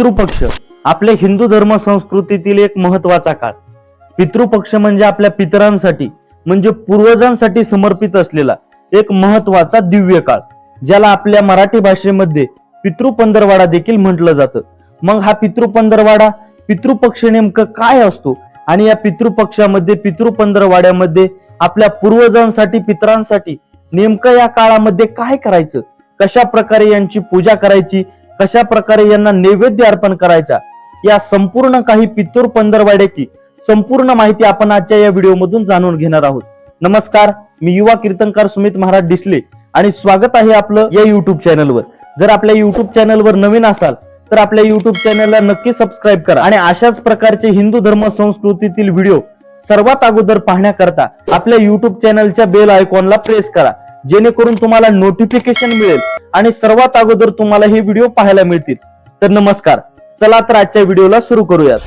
पितृपक्ष आपल्या हिंदू धर्म संस्कृतीतील एक महत्त्वाचा काळ. पितृपक्ष म्हणजे आपल्या पितरांसाठी म्हणजे पूर्वजांसाठी समर्पित असलेला एक महत्त्वाचा दिव्य काळ ज्याला आपल्या मराठी भाषेमध्ये पितृपंधरवाडा देखील म्हटलं जातं. मग हा पितृपंधरवाडा पितृपक्ष नेमकं काय असतो? आणि या पितृपक्षामध्ये पितृपंधरवाड्यामध्ये आपल्या पूर्वजांसाठी पितरांसाठी नेमकं या काळामध्ये काय करायचं? कशा प्रकारे यांची पूजा करायची? कशा प्रकारे यांना नैवेद्य अर्पण करायचा या संपूर्ण काही पितूर पंधरवाड्याची संपूर्ण माहिती आपण आजच्या या व्हिडिओमधून जाणून घेणार आहोत. नमस्कार मी युवा कीर्तनकार सुमित महाराज डिसले आणि स्वागत आहे आपलं या युट्यूब चॅनलवर जर आपल्या युट्यूब चॅनलवर नवीन असाल तर आपल्या युट्यूब चॅनलला नक्की सबस्क्राईब करा आणि अशाच प्रकारचे हिंदू धर्म संस्कृतीतील व्हिडिओ सर्वात अगोदर पाहण्याकरता आपल्या युट्यूब चॅनलच्या बेल आयकॉनला प्रेस करा. जेणेकरून तुम्हाला नोटिफिकेशन मिळेल आणि सर्वात अगोदर तुम्हाला हे व्हिडिओ पाहायला मिळतील. तर नमस्कार चला तर आजच्या व्हिडिओला सुरू करूयात.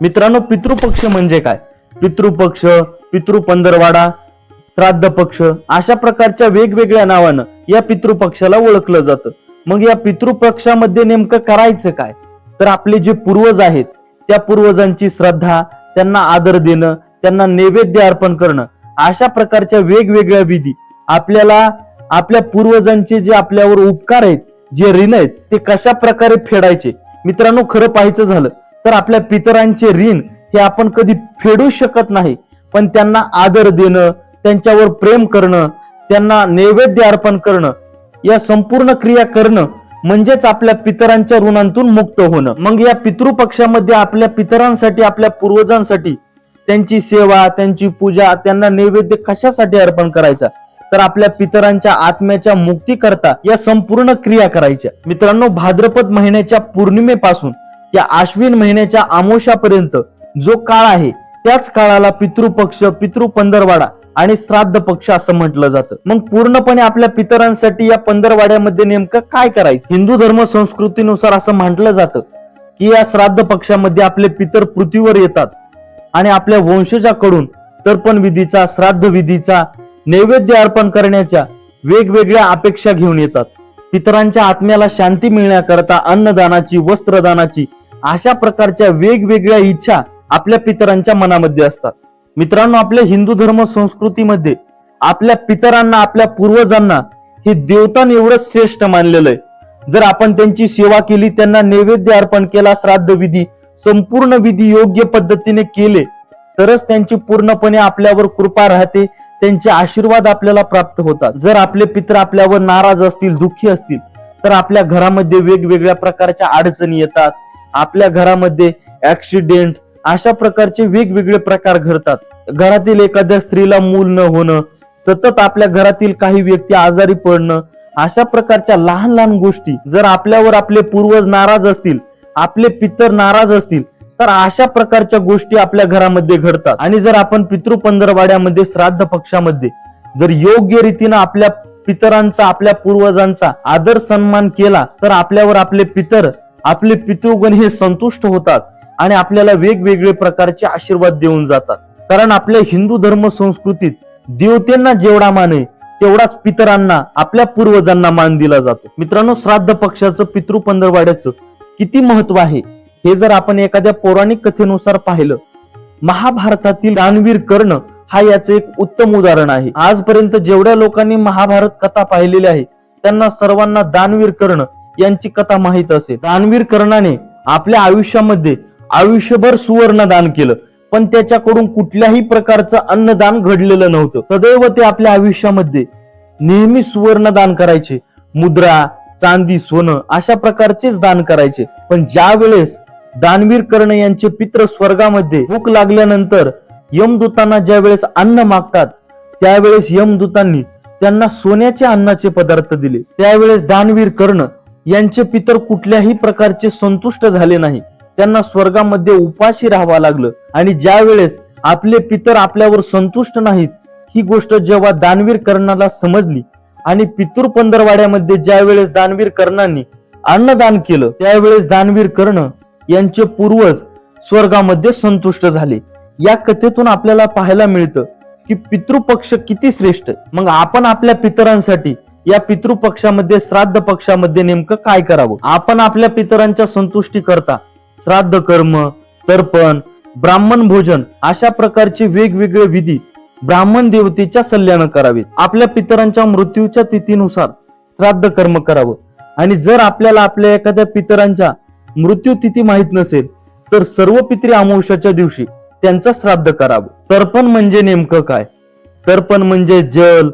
मित्रांनो पितृपक्ष म्हणजे काय? पितृपक्ष पितृपंधरवाडा श्राद्ध पक्ष अशा प्रकारच्या वेगवेगळ्या नावानं या पितृपक्षाला ओळखलं जातं. मग या पितृपक्षामध्ये नेमकं करायचं काय? तर आपले जे पूर्वज आहेत त्या पूर्वजांची श्रद्धा त्यांना आदर देणं त्यांना नैवेद्य अर्पण करणं अशा प्रकारच्या वेगवेगळ्या विधी आपल्याला आपल्या पूर्वजांचे जे आपल्यावर उपकार आहेत जे ऋण आहेत ते कशा प्रकारे फेडायचे? मित्रांनो खरं पाहायचं झालं तर आपल्या पितरांचे ऋण हे आपण कधी फेडू शकत नाही पण त्यांना आदर देणं त्यांच्यावर प्रेम करणं त्यांना नैवेद्य अर्पण करणं या संपूर्ण क्रिया करणं म्हणजेच आपल्या पितरांच्या ऋणांतून मुक्त होणं. मग या पितृपक्षामध्ये आपल्या पितरांसाठी आपल्या पूर्वजांसाठी त्यांची सेवा त्यांची पूजा त्यांना नैवेद्य कशासाठी अर्पण करायचा? तर आपल्या पितरांच्या आत्म्याच्या मुक्ती करता या संपूर्ण क्रिया करायच्या. मित्रांनो भाद्रपद महिन्याच्या पौर्णिमेपासून या आश्विन महिन्याच्या आमोशापर्यंत जो काळ आहे त्याच काळाला पितृपक्ष पितृपंधरवाडा आणि श्राद्ध पक्ष असं म्हटलं जातं. मग पूर्णपणे आपल्या पितरांसाठी या पंधरवाड्यामध्ये नेमकं काय करायचं? हिंदू धर्म संस्कृतीनुसार असं म्हटलं जातं की या श्राद्ध पक्षामध्ये आपले पितर पृथ्वीवर येतात आणि आपल्या वंशजाकडून तर्पण विधीचा श्राद्ध विधीचा नैवेद्य अर्पण करण्याच्या वेगवेगळ्या अपेक्षा घेऊन येतात. पितरांच्या आत्म्याला शांती मिळण्याकरता अन्नदानाची वस्त्रदानाची अशा प्रकारच्या वेगवेगळ्या इच्छा आपल्या पितरांच्या मनामध्ये असतात. मित्रांनो आपल्या हिंदू धर्म संस्कृतीमध्ये आपल्या पितरांना आपल्या पूर्वजांना हे देवतान एवढं श्रेष्ठ मानलेलं आहे. जर आपण त्यांची सेवा केली त्यांना नैवेद्य अर्पण केला श्राद्ध विधी संपूर्ण विधी योग्य पद्धतीने केले तरच त्यांची पूर्णपणे आपल्यावर कृपा राहते त्यांचे आशीर्वाद आपल्याला प्राप्त होतात. जर आपले पित्र आपल्यावर नाराज असतील दुःखी असतील तर आपल्या घरामध्ये वेगवेगळ्या प्रकारच्या अडचणी येतात. आपल्या घरामध्ये ऍक्सिडेंट अशा प्रकारचे वेगवेगळे प्रकार घडतात. घरातील एखाद्या स्त्रीला मूल न होणं सतत आपल्या घरातील काही व्यक्ती आजारी पडणं अशा प्रकारच्या लहान लहान गोष्टी जर आपल्यावर आपले पूर्वज नाराज असतील आपले पितर नाराज असतील तर अशा प्रकारच्या गोष्टी आपल्या घरामध्ये घडतात. आणि जर आपण पितृपंधरवाड्यामध्ये श्राद्ध पक्षामध्ये जर योग्य रीतीनं आपल्या पितरांचा आपल्या पूर्वजांचा आदर सन्मान केला तर आपल्यावर आपले पितर आपले पितृगण हे संतुष्ट होतात. आणि आपल्याला वेगवेगळे प्रकारचे आशीर्वाद देऊन जातात. कारण आपल्या हिंदू धर्म संस्कृतीत देवतेंना जेवढा माने तेवढाच पितरांना आपल्या पूर्वजांना मान दिला जातो. मित्रांनो श्राद्ध पक्षाचं पितृपंधरवाड्याचं किती महत्त्व आहे? हे जर आपण एखाद्या पौराणिक कथेनुसार पाहिलं महाभारतातील दानवीर कर्ण हा याचं एक उत्तम उदाहरण आहे. आजपर्यंत जेवढ्या लोकांनी महाभारत कथा पाहिलेली आहे त्यांना सर्वांना दानवीर कर्ण यांची कथा माहीत असेल. दानवीर कर्णाने आपल्या आयुष्यामध्ये आयुष्यभर सुवर्ण दान केलं. पण त्याच्याकडून कुठल्याही प्रकारचं अन्नदान घडलेलं नव्हतं. सदैव ते आपल्या आयुष्यामध्ये नेहमी सुवर्ण दान करायचे. मुद्रा चांदी सोनं अशा प्रकारचेच दान करायचे. पण ज्या वेळेस दानवीर कर्ण यांचे पित्र स्वर्गामध्ये भूक लागल्यानंतर यमदूतांना ज्या वेळेस अन्न मागतात त्यावेळेस यमदूतांनी त्यांना सोन्याचे अन्नाचे पदार्थ दिले. त्यावेळेस दानवीर कर्ण यांचे पितर कुठल्याही प्रकारचे संतुष्ट झाले नाही. त्यांना स्वर्गामध्ये उपाशी राहावं लागलं. आणि ज्या वेळेस आपले पितर आपल्यावर संतुष्ट नाहीत ही गोष्ट जेव्हा दानवीर कर्णाला समजली आणि पितृ पंधरवाड्यामध्ये ज्या वेळेस दानवीर कर्णांनी अन्नदान केलं त्यावेळेस दानवीर कर्ण यांचे पूर्वज स्वर्गामध्ये संतुष्ट झाले. या कथेतून आपल्याला पाहायला मिळतं की पितृपक्ष किती श्रेष्ठ मग आपण आपल्या पितरांसाठी या पितृपक्षामध्ये श्राद्ध पक्षामध्ये नेमकं काय करावं? आपण आपल्या पितरांच्या संतुष्टी करता श्राद्ध कर्म तर्पण ब्राह्मण भोजन अशा प्रकारचे वेगवेगळे विधी ब्राह्मण देवतेच्या सल्ल्यानं करावेत. आपल्या पितरांच्या मृत्यूच्या तिथीनुसार श्राद्ध कर्म करावं. आणि जर आपल्याला आपल्या एखाद्या पितरांच्या मृत्यू तिथी माहीत नसेल तर सर्व पित्री अमावश्याच्या दिवशी त्यांचा श्राद्ध करावं. तर्पण म्हणजे नेमकं काय? तर्पण म्हणजे जल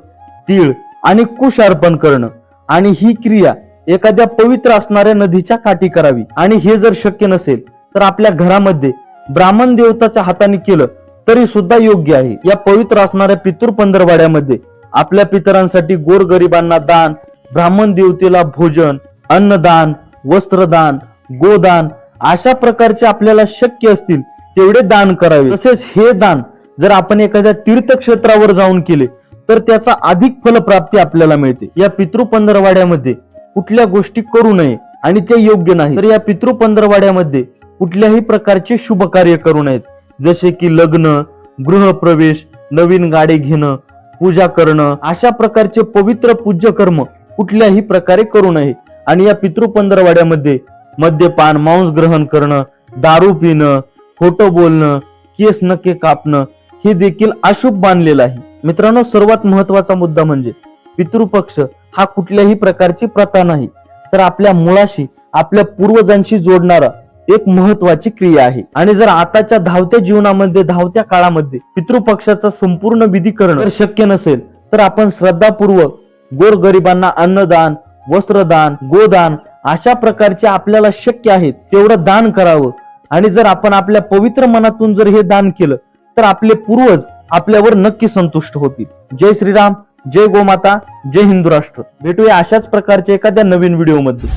तीळ आणि कुश अर्पण करणं. आणि ही क्रिया एखाद्या पवित्र असणाऱ्या नदीच्या काठी करावी. आणि हे जर शक्य नसेल तर आपल्या घरामध्ये ब्राह्मण देवताच्या हाताने केलं तरी सुद्धा योग्य आहे. या पवित्र असणाऱ्या पितृ पंधरवाड्यामध्ये आपल्या पितरांसाठी गोरगरिबांना दान ब्राह्मण देवतेला भोजन अन्नदान वस्त्रदान गोदान अशा प्रकारचे आपल्याला शक्य असतील तेवढे दान करावे. तसेच हे दान जर आपण एखाद्या तीर्थक्षेत्रावर जाऊन केले तर त्याचा अधिक फलप्राप्ती आपल्याला मिळते. या पितृ पंधरवाड्यामध्ये कुठल्या गोष्टी करू नये आणि ते योग्य नाही. तर या पितृ पंधरवाड्यामध्ये कुठल्याही प्रकारचे शुभ कार्य करू नयेत. जसे की लग्न गृहप्रवेश नवीन गाडी घेणं पूजा करणं अशा प्रकारचे पवित्र पूज्य कर्म कुठल्याही प्रकारे करू नये. आणि या पितृ पंधरवाड्यामध्ये मद्यपान मांस ग्रहण करणं दारू पिणं खोटं बोलणं केस नके कापणं हे देखील अशुभ मानलेलं आहे. मित्रांनो सर्वात महत्त्वाचा मुद्दा म्हणजे पितृपक्ष हा कुठल्याही प्रकारची प्रथा नाही. तर आपल्या मुळाशी आपल्या पूर्वजांशी जोडणारा एक महत्वाची क्रिया आहे. आणि जर आताच्या धावत्या जीवनामध्ये धावत्या काळामध्ये पितृपक्षाचा संपूर्ण विधी करणं शक्य नसेल तर आपण श्रद्धापूर्वक गोरगरिबांना अन्नदान वस्त्रदान गोदान अशा प्रकारचे आपल्याला शक्य आहेत तेवढं दान करावं. आणि जर आपण आपल्या पवित्र मनातून जर हे दान केलं तर आपले पूर्वज आपल्यावर नक्की संतुष्ट होतील. जय श्रीराम. जय गोमाता जय हिंदू राष्ट्र. भेटूया अशाच प्रकारच्या एखाद्या नवीन व्हिडिओमध्ये